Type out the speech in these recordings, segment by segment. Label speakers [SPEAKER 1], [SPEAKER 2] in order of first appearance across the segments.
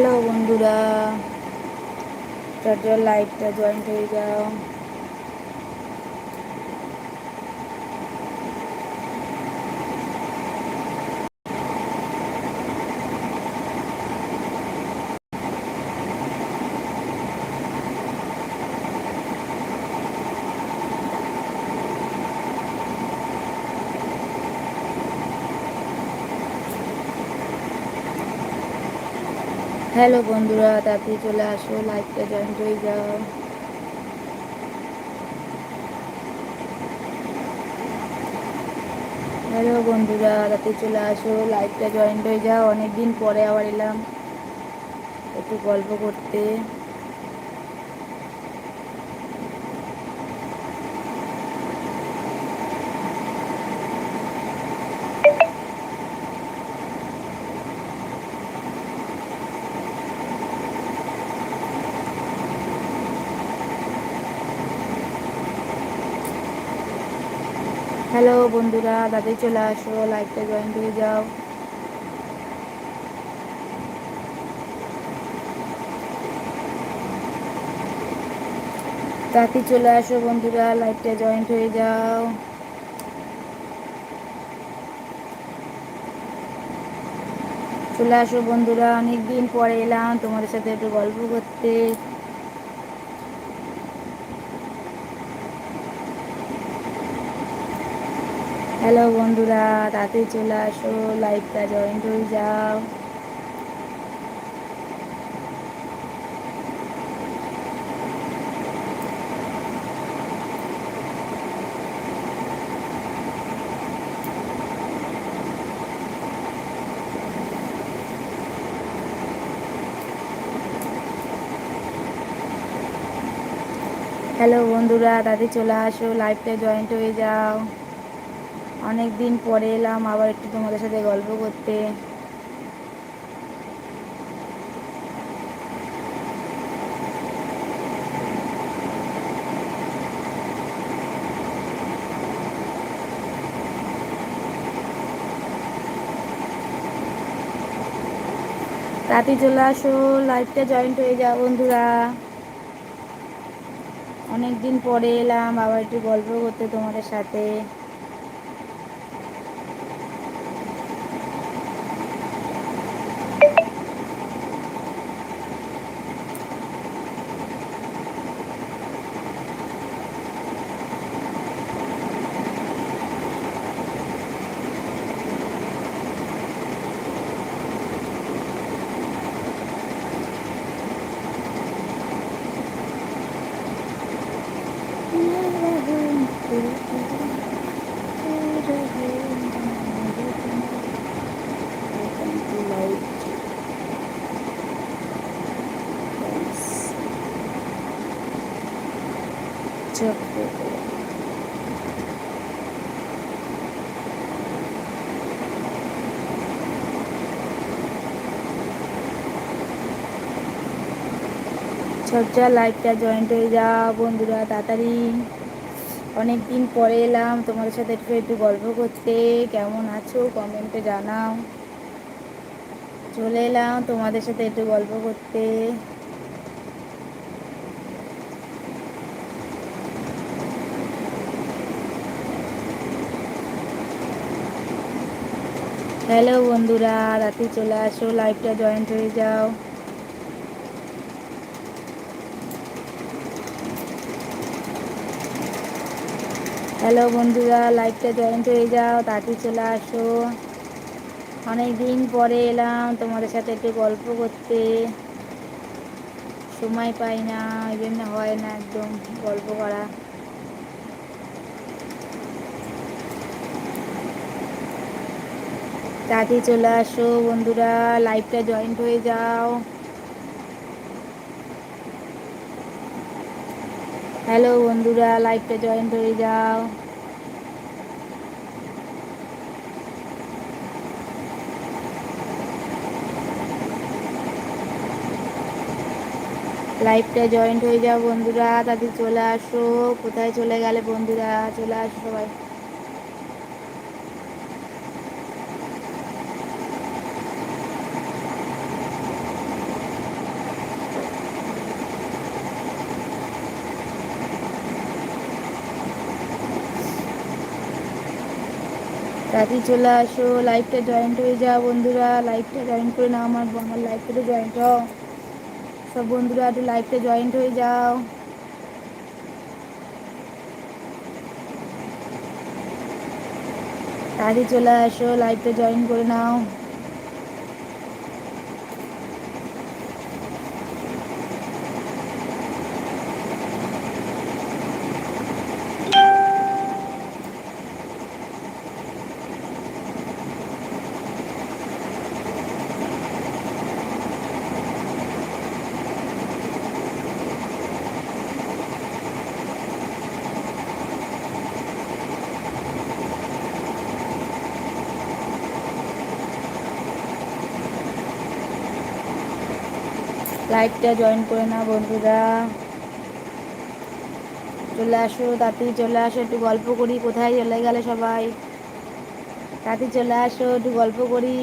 [SPEAKER 1] Hello বন্ধুরা লাইভটা joint হয়ে যাও হ্যালো বন্ধুরা তাড়াতাড়ি চলে আসো লাইভটা জয়েন হয়ে যাও। হ্যালো বন্ধুরা তাড়াতাড়ি চলে আসো লাইফটা জয়েন হয়ে যাও। অনেকদিন পরে আবার এলাম একটু গল্প করতে। হ্যালো বন্ধুরা তাড়াতাড়ি চলে আসো লাইভটা জয়েন হয়ে যাও। তাড়াতাড়ি চলে আসো বন্ধুরা লাইভটা জয়েন্ট হয়ে যাও। চলে আসো বন্ধুরা, অনেকদিন পরে এলাম তোমাদের সাথে একটু গল্প করতে। হ্যালো বন্ধুরা তাড়াতাড়ি চলে আসো লাইভটা জয়েন্ট হয়ে যাও। হ্যালো বন্ধুরা তাড়াতাড়ি চলে আসো লাইভটা জয়েন্ট হয়ে যাও। অনেক দিন পরে এলাম, আবার একটু তোমাদের সাথে গল্প করতে। রাতে চলে আসো লাইভটা জয়েন্ট হয়ে যাও বন্ধুরা। অনেক দিন পরে এলাম, আবার একটু গল্প করতে তোমাদের সাথে। সজ্জা লাইভটা জয়েন্ট হয়ে যাও বন্ধুরা, তাড়াতাড়ি। অনেক দিন পরে এলাম, তোমাদের সাথে একটু একটু গল্প করতে। কেমন আছো? কমেন্টে জানাও। চলে এলাম তোমাদের সাথে একটু গল্প করতে। হ্যালো বন্ধুরা, রাতে চলে আসো লাইভটা জয়েন্ট হয়ে যাও। হ্যালো বন্ধুরা লাইভটা জয়েন্ট হয়ে যাও তাড়াতাড়ি চলে আসো। অনেক দিন পরে এলাম তোমাদের সাথে একটু গল্প করতে। সময় পাই না ওই জন্য হয় না একদম গল্প করা। তাড়াতাড়ি চলে আসো বন্ধুরা লাইভটা জয়েন্ট হয়ে যাও। হ্যালো বন্ধুরা লাইভটা জয়েন্ট হয়ে যাও। লাইভটা জয়েন্ট হয়ে যাও বন্ধুরা তাদের চলে আসো। কোথায় চলে গেলে বন্ধুরা? চলে আসো সবাই। তাড়াতাড়ি চলে আসো লাইফটা জয়েন্ট হয়ে যাও বন্ধুরা লাইফটা জয়েন্ট করে নাও, আমার আমার লাইফটা জয়েন্ট হও। সব বন্ধুরা একটু লাইফটা জয়েন্ট হয়ে যাও। তাড়াতাড়ি চলে আসো লাইফটা জয়েন করে নাও। লাইভটা জয়েন করে না বন্ধুরা। চলে আসো, তাতে চলে আসো, একটু গল্প করি, কোথায় চলে গেলে সবাই? তাতে চলে আসো, একটু গল্প করি।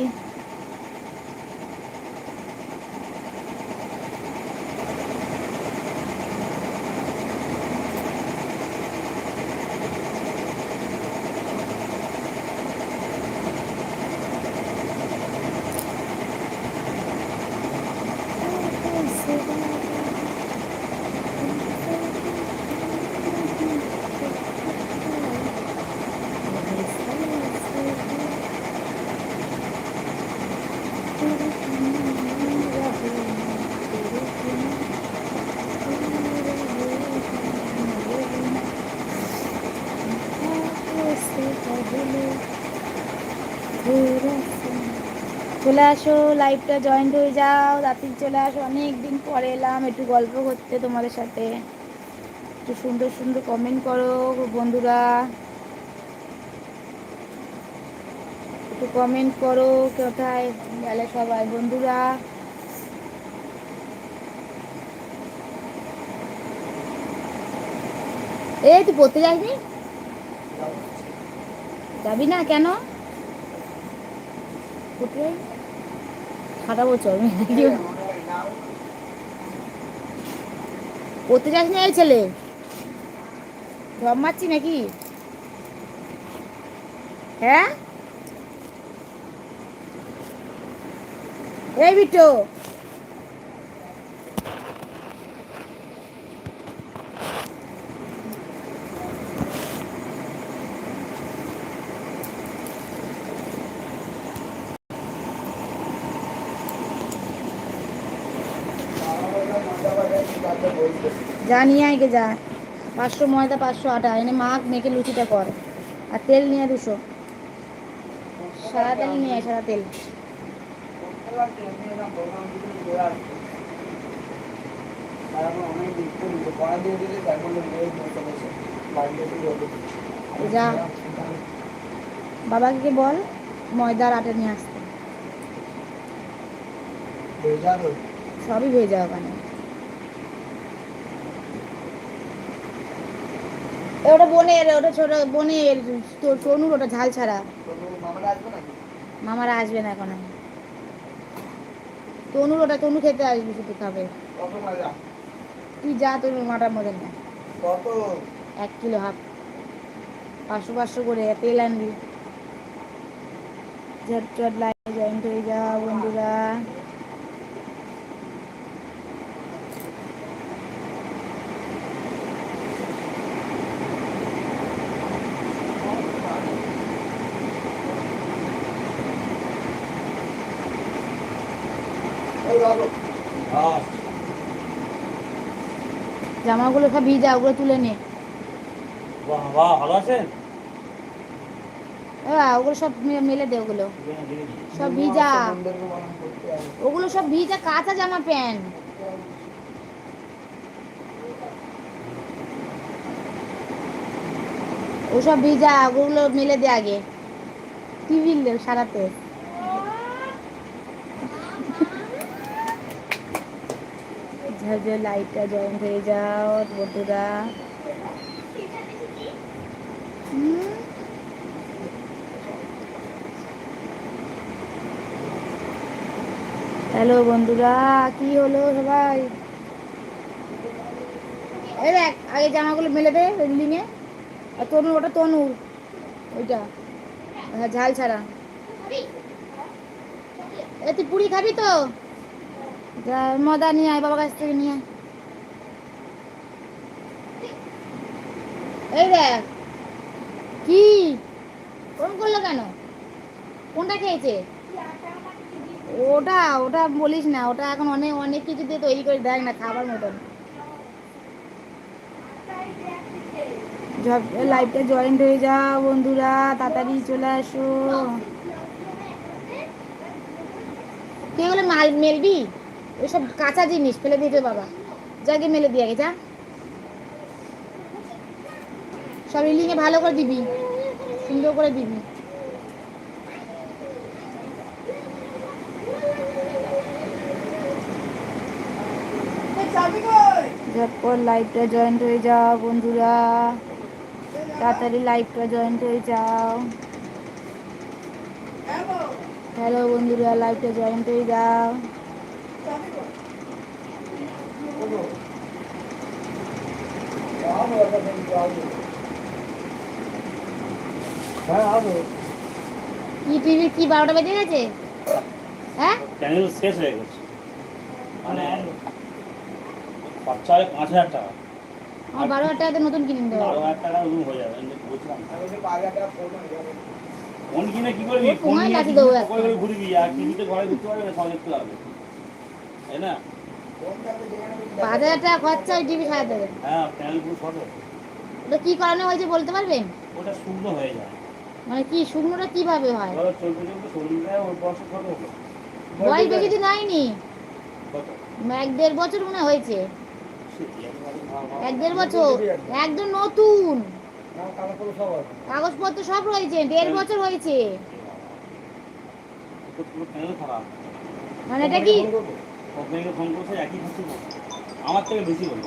[SPEAKER 1] চলে আসো লাইভটা জয়েন্ট হয়ে যাও, রাত্রি চলে আসো। অনেক দিন পরে এলাম, একটু গল্প করতে তোমাদের সাথে। একটু সুন্দর সুন্দর কমেন্ট করো বন্ধুরা। একটু কমেন্ট করো কোথায় গেলে সবাই বন্ধুরা। এই, তুই পড়তে যাসনি যাবি না কেন? পড়তে যাবি খাটাবো চল পড়তে যাস না এই ছেলে। ধপ মারছি নাকি? হ্যাঁ? এই বিটো যা নিয়ে আয় গে যা। পাঁচশো ময়দা পাঁচশো আটা এনে মাখ মেখে লুচিটা কর। আর তেল নিয়ে দুশো। সাদা তেল নিয়ে সাদা তেল। যা। বাবাকে বল ময়দার আটা নিয়ে আসতে। সবই হয়ে যাবে ওখানে। ওটা বোনের ওটা ছোট বোনের তনুর ওটা ঝাল ছাড়া। মামারা আসবে না এখন তনুর ওটা, তনু খেতে আসবি শুধু, খাবে। তুই যা, তোর মাটার মধ্যে নে এক কিলো হাফ। পাঁচশো পাঁচশো করে তেল আনবি। ঝটচট লাইনে জয়েন্ট হয়ে যা বন্ধুরা
[SPEAKER 2] এই বাবু হ্যাঁ
[SPEAKER 1] জামাগুলো সব ভিজা ওগুলো তুলে নে।
[SPEAKER 2] বাবা ভালো আছেন?
[SPEAKER 1] ওগুলো সব মেলে দে ওগুলো। সব ভিজা। ওগুলো সব ভিজা কাঁচা জামা প্যান্ট। ওসব ভিজা ওগুলো মেলে দে আগে। টিভি সারাতে? লাইটটা জয়েন্ট হয়ে যাও, বন্ধুরা। হ্যালো বন্ধুরা, কি হলো সবাই? এই দেখ, আগে জামাগুলো মেলে দে বিল্ডিংয়ে আর তনু, ওটা তনুর ওইটা। হ্যাঁ ঝাল ছাড়া। এ, তুই পুরি খাবি তো? মদা নিয়ে আয় বাবার কাছ থেকে নিয়ে এই দেখ, কি? ফোন করল কেন? কোনটা খেয়েছে? ওটা ওটা বলিস না, ওটা এখন অনেক অনেক কিছু দিয়ে তৈরি করে দেয় না খাবার মতন। লাইভটা জয়েন্ট হয়ে যাও বন্ধুরা, তাড়াতাড়ি চলে আসো। তুই মাল, মেলবি? ওইসব কাঁচা জিনিস ফেলে দিতে বাবা। যাকে মেলে দিয়ে যা। সব ইলিংয়ে ভালো করে দিবি। সুন্দর করে দিবি। ঝটপট লাইভটা জয়েন্ট হয়ে যাও বন্ধুরা। তাড়াতাড়ি লাইভটা জয়েন্ট হয়ে যাও। হ্যালো বন্ধুরা লাইভটা জয়েন্ট হয়ে যাও। কি টিভি কি বারোটা বেজে গেছে? হ্যাঁ?
[SPEAKER 2] চ্যানেল শেষ হয়ে গেছে। মানে খরচা হয় পাঁচ হাজার টাকা।
[SPEAKER 1] আমার বারো হাজার টাকাতে নতুন কিনে দেবো
[SPEAKER 2] বারো হাজার টাকা রুম হয়ে যাবে ফোন কিনে কি করবি? ফোন নিয়ে ঘুরবি? আর টিভিতে ঘরে ঘুরতে পারবে না সব দেখতে পারবে তাই না?
[SPEAKER 1] পাঁচ হাজার টাকা খরচা ওই টিভি সারাতে দেবে
[SPEAKER 2] হ্যাঁ পুরো
[SPEAKER 1] ওটা কি করানো হয়েছে বলতে পারবেন
[SPEAKER 2] ওটা শুকনো হয়ে যায়।
[SPEAKER 1] মানে কি শুকনোটা কীভাবে হয়?
[SPEAKER 2] ধরো চলতে চলতে শরীরটা ওর বয়স ছোট হলো
[SPEAKER 1] বয়স বেশি দিন হয়নি? এক দেড় বছর মনে হয়েছে। এক দেড় বছর? একদম নতুন। কাগজপত্র সব রয়েছে দেড় বছর হয়েছে। মানে এটা কি?
[SPEAKER 2] কোম্পানিকে ফোন করছে একই কিছু আমার থেকে বেশি বলব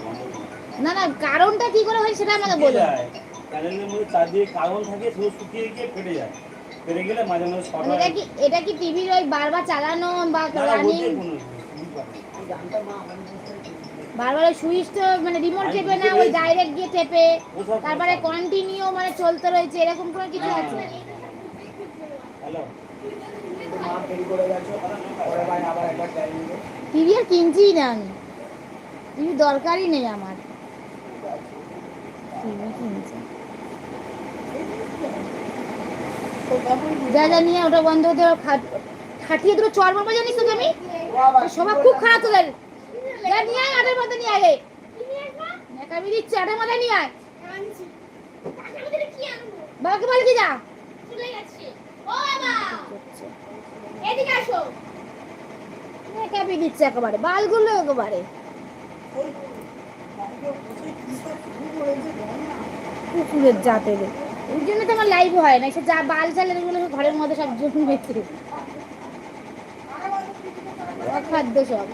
[SPEAKER 1] না না কারণটা কি করে হয় সেটা আমাকে
[SPEAKER 2] যায়। চ্যানেলের মধ্যে চারদিকে কার্বন থাকে শুধু শুকিয়ে গিয়ে ফেটে যায়। ফেটে গেলে মাঝে মাঝে শর্ট
[SPEAKER 1] মানে
[SPEAKER 2] হয়।
[SPEAKER 1] এটা কি এটা কি টিভির ওই বারবার চালানো বা
[SPEAKER 2] না,
[SPEAKER 1] রানিং। বারবার সুইচ তো মানে রিমোট চেপে না ওই ডাইরেক্ট গিয়ে টেপে। তারপরে কন্টিনিউ মানে চলতে রয়েছে এরকম কোনো কিছু আছে?
[SPEAKER 2] হ্যালো।
[SPEAKER 1] টিভি আর কিনছি না আমি টিভি দরকারই নেই আমার। টিভি যা নিয়ে ওটা বন্ধ খা- খাটিয়ে দুটো চর জানিস তো আমি সবাই খুব খারাপ তোদের। নিয়ে আয় আটের মধ্যে নিয়ে আগে নেকামি দিচ্ছে নিয়ে আয়। বাবাকে বল কি যা। নেকামি দিচ্ছে একেবারে, বালগুলো একেবারে। কুকুরের জাতের ওই জন্য তো আমার লাইভ হয় না সে যা বাল চালের এগুলো ঘরের মধ্যে সব জন্মেছে খাদ্য সব।